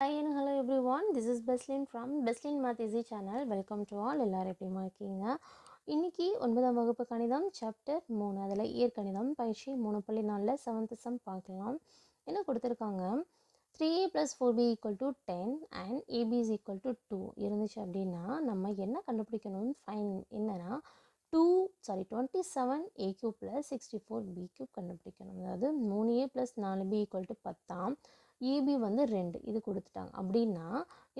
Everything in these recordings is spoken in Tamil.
Hi and hello everyone this is Beslin from Beslin math easy channel welcome to all எல்லோரும் எப்படிமா இருக்கீங்க? இன்றைக்கி ஒன்பதாம் வகுப்பு கணிதம் சாப்டர் மூணு. அதில் இயற்கணிதம் பயிற்சி மூணு புள்ளி நாலில் செவன்த் சம் பார்க்கலாம். என்ன கொடுத்துருக்காங்க? Three A plus four B equal to ten and AB is equal to two இருந்துச்சு அப்படின்னா நம்ம என்ன கண்டுபிடிக்கணும் ஃபைன் என்னென்னா to sorry twenty seven A cube plus sixty four B cube கண்டுபிடிக்கணும். அதாவது மூணு ஏ ப்ளஸ் நாலு பி ஈக்குவல் டு பத்தாம். ஏபி வந்து ரெண்டு இது கொடுத்துட்டாங்க. அப்படின்னா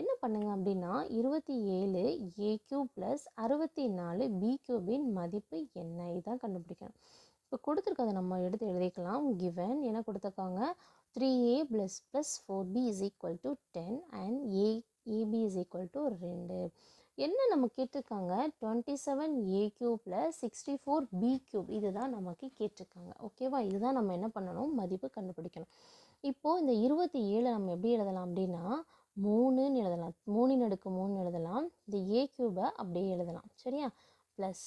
என்ன பண்ணுங்க அப்படின்னா இருபத்தி ஏழு ஏ ப்ளஸ் அறுபத்தி நாலு பி கியூபின் மதிப்பு என்ன? இதுதான் கண்டுபிடிக்கணும். இப்போ கொடுத்துருக்கதை நம்ம எடுத்து எழுதிக்கலாம். கிவன் என்ன கொடுத்துருக்காங்க. Three A plus plus four B is equal to ten and A AB is equal to ரெண்டு. என்ன நம்ம கேட்டிருக்காங்க? டுவெண்ட்டி செவன் ஏ க்யூப்பில் plus sixty four B cube இதுதான் நமக்கு கேட்டிருக்காங்க. ஓகேவா இதுதான் நம்ம என்ன பண்ணணும்? மதிப்பு கண்டுபிடிக்கணும். இப்போது இந்த இருபத்தி ஏழை நம்ம எப்படி எழுதலாம் அப்படின்னா மூணுன்னு எழுதலாம். மூணின் அடுக்கு மூணு எழுதலாம். இந்த ஏ க்யூபை அப்படியே எழுதலாம். சரியா? ப்ளஸ்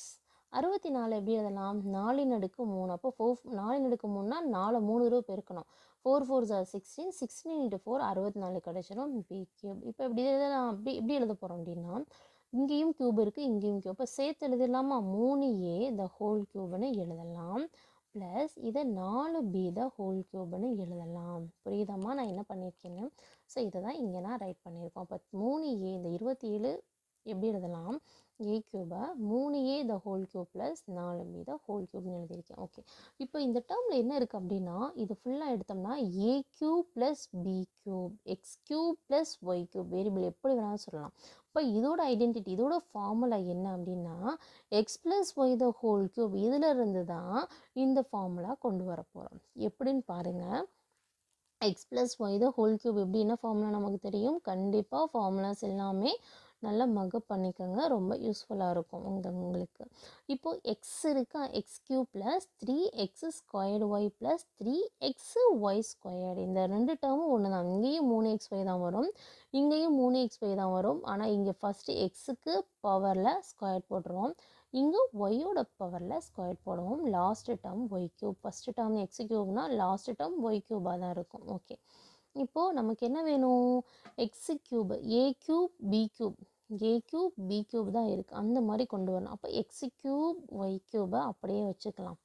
அறுபத்தி நாலு எப்படி எழுதலாம்? நாலின் அடுக்கு மூணு. அப்போ ஃபோர் நாலின் அடுக்கு மூணுனா நாலு மூணு ரூபா பெருக்கணும். ஃபோர் ஃபோர் ஜார் சிக்ஸ்டீன் சிக்ஸ்டீன் இன்ட்டு ஃபோர் அறுபத்தி நாலு கிடச்சிரும். பி க்யூப் இப்போ எப்படி எழுதலாம். அப்படி எப்படி எழுத போகிறோம் அப்படின்னா இங்கேயும் கியூப் இருக்குது இங்கேயும் கியூப் இப்போ சேர்த்து எழுதிடலாமா? மூணு ஏ த ஹோல் கியூப்னு எழுதலாம். ப்ளஸ் இதை நாலு பி த ஹோல் கியூப்னு எழுதலாம். புரியுதாம்மா? நான் என்ன பண்ணியிருக்கேன்னு? ஸோ இதை தான் இங்கே நான் ரைட் பண்ணியிருக்கோம். அப்போ மூணு ஏ இந்த இருபத்தி ஏழு எப்படி எழுதலாம்? ஏ க்யூபை மூணு A the whole cube plus நாலு பி த ஹோல் க்யூப்னு எழுதியிருக்கேன். ஓகே இப்போ இந்த டேர்மில் என்ன இருக்குது அப்படின்னா இது ஃபுல்லாக எடுத்தோம்னா A cube plus B cube X cube plus Y cube variable எப்படி வேணாலும் சொல்லலாம். இப்போ இதோட ஐடென்டிட்டி இதோட ஃபார்முலா என்ன அப்படின்னா X plus Y the whole cube இதில் இருந்து தான் இந்த ஃபார்முலா கொண்டு வர போகிறோம் எப்படின்னு பாருங்கள் X plus Y the whole cube எப்படி என்ன ஃபார்முலா நமக்கு தெரியும்? கண்டிப்பாக ஃபார்முலாஸ் எல்லாமே நல்லா மகப் பண்ணிக்கோங்க. ரொம்ப யூஸ்ஃபுல்லாக இருக்கும் உங்க உங்களுக்கு. இப்போது எக்ஸ் இருக்கா? X cube plus three X squared Y plus three X Y squared இந்த ரெண்டு டேர்மும் ஒன்று தான் இங்கேயும் மூணு எக்ஸ் ஒய் தான் வரும். இங்கேயும் மூணு எக்ஸ் ஒய் தான் வரும். ஆனால் இங்கே ஃபஸ்ட்டு எக்ஸுக்கு பவரில் ஸ்கொயர் போட்டுருவோம். இங்கே ஒய்யோட பவரில் ஸ்கொயர் போடுவோம். Last term Y cube first term X கியூப்னா last term Y கியூபாக தான் இருக்கும். ஓகே இப்போது நமக்கு என்ன வேணும்? X cube A cube B cube A cube B cube தான் இருக்குது அந்த மாதிரி கொண்டு வரணும். அப்போ எக்ஸ் கியூப் ஒய் கியூபை அப்படியே வச்சுக்கலாம்.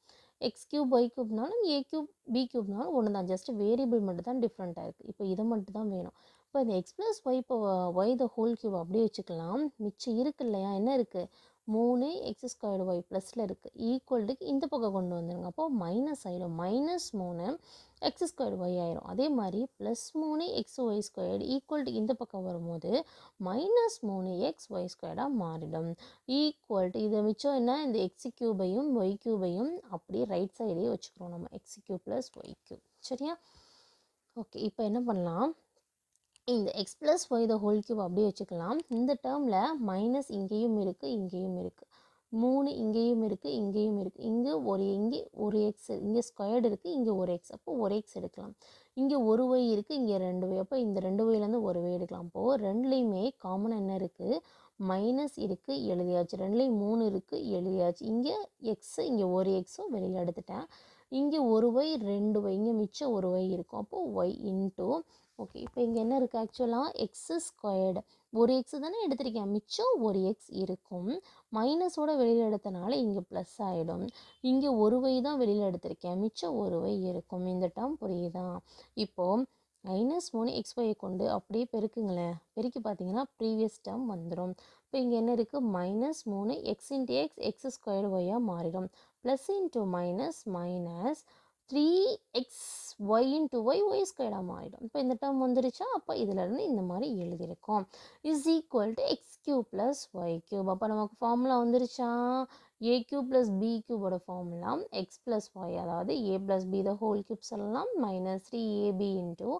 எக்ஸ் கியூப் ஒய் கியூப்னாலும் ஏ கியூப் பி கியூப்னாலும் ஒன்று தான் ஜஸ்ட் வேரியபிள் மட்டும் தான் டிஃப்ரெண்ட்டாக இருக்குது இப்போ இதை மட்டும் தான் வேணும். இப்போ இந்த எக்ஸ் ப்ளஸ் ஒய் இப்போ ஒய் த ஹோல் கியூப் அப்படியே வச்சுக்கலாம். மிச்சம் இருக்கு இல்லையா? என்ன இருக்குது மூணு எக்ஸ் ஸ்கொயர்டு ஒய் ப்ளஸில் இருக்குது ஈக்குவல்டுக்கு இந்த பக்கம் கொண்டு வந்துடுங்க அப்போது மைனஸ் ஆகிடும் மைனஸ் மூணு எக்ஸ் ஸ்கொயர்டு ஒய் ஆயிரும். அதே மாதிரி ப்ளஸ் மூணு எக்ஸ் ஒய் ஸ்கொயர்டு ஈக்குவல்டு இந்த பக்கம் வரும்போது மைனஸ் மூணு எக்ஸ் ஒய் ஸ்கொயர்டாக மாறிடும். ஈக்குவல்டு இதை மிச்சம் என்ன? இந்த எக்ஸ் கியூபையும் ஒய் கியூபையும் அப்படியே ரைட் சைடே வச்சுக்கிறோம் நம்ம. X cube plus Y cube சரியா? ஓகே இப்போ என்ன பண்ணலாம்? இந்த X plus Y the whole cube அப்படியே வச்சுக்கலாம். இந்த டேர்மில் மைனஸ் இங்கேயும் இருக்குது இங்கேயும் இருக்குது மூணு இங்கேயும் இருக்குது இங்கேயும் இருக்குது இங்கே ஒரு இங்கே ஒரு எக்ஸ் இங்கே ஸ்கொயர்டு இருக்குது இங்கே ஒரு எக்ஸ் அப்போ ஒரு எக்ஸ் எடுக்கலாம். இங்கே ஒரு ஒய் இருக்குது இங்கே ரெண்டு ஒய் அப்போ இந்த ரெண்டு ஒய்லேருந்து ஒரு ஒய் எடுக்கலாம். அப்போது ரெண்டுலேயுமே காமனாக என்ன இருக்குது மைனஸ் இருக்குது எழுதியாச்சு. ரெண்டுலேயும் மூணு இருக்குது எழுதியாச்சு. இங்கே எக்ஸு இங்கே ஒரு எக்ஸும் வெளியில் எடுத்துட்டேன். இங்கே ஒரு ஒய் ரெண்டு ஒய் இங்கே மிச்சம் ஒரு ஒய் இருக்கும். அப்போது ஒய் இன்ட்டு ஓகே இப்போ இங்கே என்ன இருக்குது ஆக்சுவலாக எக்ஸு ஸ்கொயர்டு ஒரு எக்ஸ் தானே எடுத்திருக்கேன். மிச்சம் ஒரு எக்ஸ் இருக்கும். மைனஸோட வெளியில் எடுத்தனால இங்கே ப்ளஸ் ஆகிடும் இங்கே ஒரு வை தான் வெளியில் எடுத்திருக்கேன். மிச்சம் ஒரு வை இருக்கும். இந்த டேர்ம் புரியுதா? இப்போது மைனஸ் மூணு எக்ஸ் ஒய் கொண்டு அப்படியே பெருக்குங்களேன். பெருக்கி பார்த்தீங்கன்னா ப்ரீவியஸ் டேர்ம் வந்துடும் இப்போ இங்கே என்ன இருக்குது மைனஸ் மூணு X into X X squared ஒய்யாக மாறிடும். Plus into minus minus three X Y into Y Y ஸ்கொயர்டாக மாறிடும். இப்போ இந்த டேர்ம் வந்துருச்சா? அப்போ இதிலேருந்து இந்த மாதிரி எழுதியிருக்கோம். Is equal to X cube plus Y cube அப்போ நமக்கு ஃபார்முலா வந்துருச்சா? ஏ கியூ ப்ளஸ் பி கியூபோட ஃபார்முலா எக்ஸ் ப்ளஸ் ஒய் அதாவது A plus B the whole cube சொல்லலாம் minus three AB into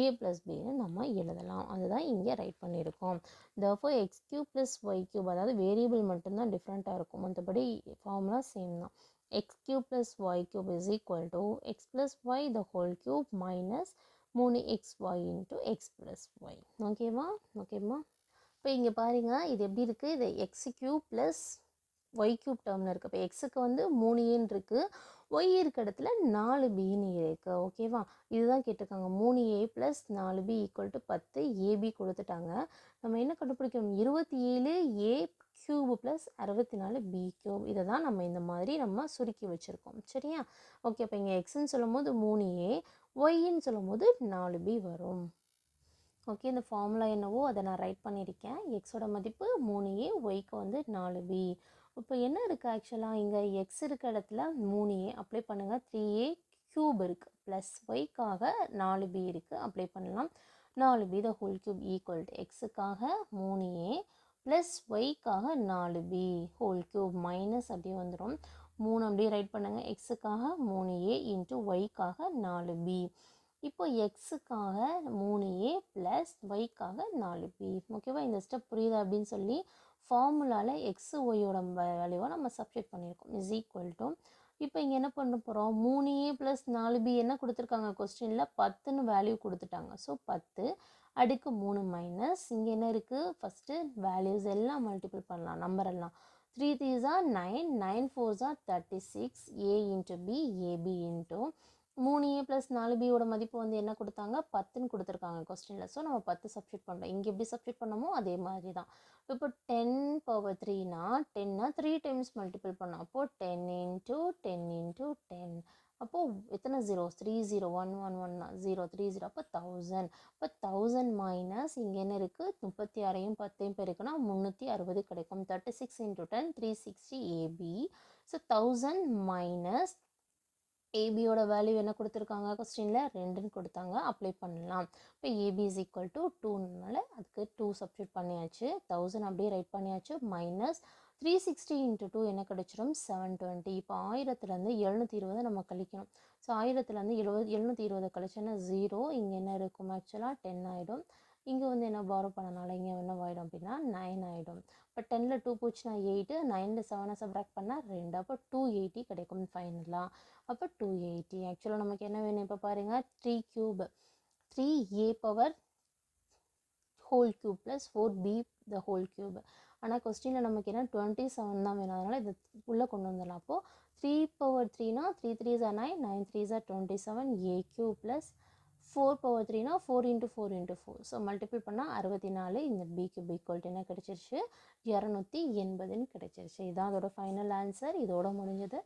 A plus பின்னு நம்ம எழுதலாம். அதுதான் இங்கே ரைட் பண்ணியிருக்கோம். Therefore X cube plus Y cube அதாவது வேரியபிள் மட்டும்தான் டிஃப்ரெண்ட்டாக இருக்கும். மற்றபடி ஃபார்முலா சேம் தான். X cube plus Y cube is equal to X plus Y the whole cube minus மூணு X Y into X plus Y ஓகேவா ஓகேம்மா இப்போ இங்கே பாருங்கள் இது எப்படி இருக்குது இது X cube plus Y cube டேர்மில் இருக்குது இப்போ எக்ஸுக்கு வந்து மூணு ஏன் இருக்குது ஒய் இருக்க இடத்துல நாலு பின்னு இருக்குது ஓகேவா இதுதான் கேட்டிருக்காங்க. மூணு ஏ ப்ளஸ் நாலு பி ஈக்குவல் டு பத்து ஏபி கொடுத்துட்டாங்க. நம்ம என்ன கண்டுபிடிக்கணும்? இருபத்தி ஏழு ஏ க்யூபு ப்ளஸ் அறுபத்தி நாலு பி க்யூப் இதை தான் நம்ம இந்த மாதிரி நம்ம சுருக்கி வச்சுருக்கோம். சரியா? ஓகே அப்போ இங்கே எக்ஸ்ன்னு சொல்லும் போது மூணு ஏ ஒய்ன்னு சொல்லும் போது நாலு பி வரும். ஓகே இந்த ஃபார்முலா என்னவோ அதை நான் ரைட் பண்ணியிருக்கேன். எக்ஸோட மதிப்பு மூணு ஏ ஒய்க்கு வந்து நாலு பி இப்போ என்ன இருக்குது ஆக்சுவலாக இங்கே எக்ஸ் இருக்க இடத்துல மூணு ஏ அப்ளை பண்ணுங்கள் த்ரீ ஏ க்யூப் இருக்குது ப்ளஸ் ஒய்க்காக நாலு பி இருக்குது அப்ளை பண்ணலாம். நாலு B the whole cube equal to எக்ஸுக்காக மூணு ஏ ப்ளஸ் ஒய்க்காக நாலு பி ஹோல் க்யூப் மைனஸ் அப்படியே வந்துடும் மூணு அப்படியே ரைட் பண்ணுங்கள் எக்ஸுக்காக மூணு ஏ இன்ட்டு ஒய்க்காக நாலு பி இப்போ எக்ஸுக்காக மூணு ஏ ப்ளஸ் ஒய்க்காக நாலு பி ஓகேவா இந்த ஸ்டெப் புரியுது அப்படின்னு சொல்லி ஃபார்முலாவில் எக்ஸு ஒய்யோட வேல்யூவை நம்ம சப்ஜெக்ட் பண்ணியிருக்கோம் இஸ் ஈக்குவல் டு இப்போ இங்கே என்ன பண்ண போகிறோம் மூணு ஏ ப்ளஸ் நாலு பி என்ன கொடுத்துருக்காங்க கொஸ்டினில் பத்துன்னு வேல்யூ கொடுத்துட்டாங்க. ஸோ பத்து அடுக்கு மூணு மைனஸ் இங்கே என்ன இருக்குது ஃபஸ்ட்டு வேல்யூஸ் எல்லாம் மல்டிபிள் பண்ணலாம் நம்பர் எல்லாம். Three த்ரீஸா nine nine ஃபோர்ஸா thirty six A into B AB into மூணு ஏ ப்ளஸ் நாலு பியோட மதிப்பு வந்து என்ன கொடுத்தாங்க? பத்துன்னு கொடுத்துருக்காங்க கொஸ்டினில் ஸோ நம்ம பத்து சப்ஜெக்ட் பண்ணுறோம் இங்கே எப்படி சப்ஜெக்ட் பண்ணமோ அதே மாதிரி தான் இப்போ டென் பவர் த்ரீனா டென்னா த்ரீ டைம்ஸ் மல்டிபிள் பண்ணோம் அப்போது ten into ten into ten அப்போது எத்தனை zero three zero one one ஒன்னா ஜீரோ த்ரீ ஜீரோ அப்போ தௌசண்ட் இப்போ தௌசண்ட் மைனஸ் இங்கே என்ன இருக்குது முப்பத்தி ஆறையும் பத்தையும் பெருக்குன்னா முந்நூற்றி அறுபது கிடைக்கும். Thirty six into ten three sixty AB so thousand minus ஏபியோட value என்ன கொடுத்துருக்காங்க? கொஸ்டினில் ரெண்டுன்னு கொடுத்தாங்க. அப்ளை பண்ணலாம். இப்போ ஏபி இஸ் ஈக்குவல் டு டூனால அதுக்கு டூ சப்ஸ்டியூட் பண்ணியாச்சு. தௌசண்ட் அப்படியே ரைட் பண்ணியாச்சு. Minus three sixty into two என்ன கிடச்சிரும்? செவன் டுவெண்ட்டி இப்போ ஆயிரத்துலேருந்து எழுநூற்றி இருபது நம்ம கழிக்கணும். ஸோ ஆயிரத்துலேருந்து எழுபது எழுநூற்றி இருபது கழிச்சோன்னா ஜீரோ இங்கே என்ன இருக்கும்? ஆக்சுவலாக டென் ஆகிடும் இங்கே வந்து என்ன பாரோ பண்ணனால இங்கே என்ன ஆகிடும் அப்படின்னா நைன் ஆகிடும் இப்போ டெனில் டூ போச்சுன்னா எயிட்டு நைனில் செவனை சப்ராக்ட் பண்ணால் ரெண்டு. அப்போ டூ எயிட்டி கிடைக்கும் ஃபைனலாக அப்போ டூ எயிட்டி ஆக்சுவலாக நமக்கு என்ன வேணும் இப்போ பாருங்கள் three cube three a power whole cube plus four b the whole cube ஆனால் கொஸ்டினில் நமக்கு என்ன டுவெண்ட்டி செவன் தான் வேணும். அதனால் இது உள்ளே கொண்டு வந்துடலாம். அப்போது த்ரீ பவர் த்ரீனா த்ரீ த்ரீ ஜா nine nine three Jha twenty seven a cube plus four power த்ரீனா four into four into four so multiple பண்ணால் அறுபத்தி நாலு இந்த பிக்கு பீக்வல்ட்டு என்ன கிடச்சிருச்சு? இரநூத்தி எண்பதுன்னு கிடச்சிருச்சு. இதான் அதோட ஃபைனல் ஆன்சர் இதோட முடிஞ்சது.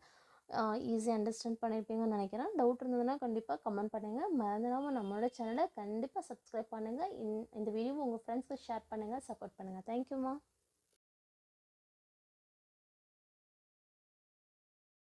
ஈஸியாக அண்டர்ஸ்டாண்ட் பண்ணியிருப்பீங்கன்னு நினைக்கிறேன். டவுட் இருந்ததுன்னா கண்டிப்பாக கமெண்ட் பண்ணுங்கள் மறந்துடாமல் நம்மளோட சேனலை கண்டிப்பாக சப்ஸ்கிரைப் பண்ணுங்கள் இந்த வீடியோ உங்கள் ஃப்ரெண்ட்ஸ்க்கு ஷேர் பண்ணுங்கள் சப்போர்ட் பண்ணுங்கள் தேங்க்யூம்மா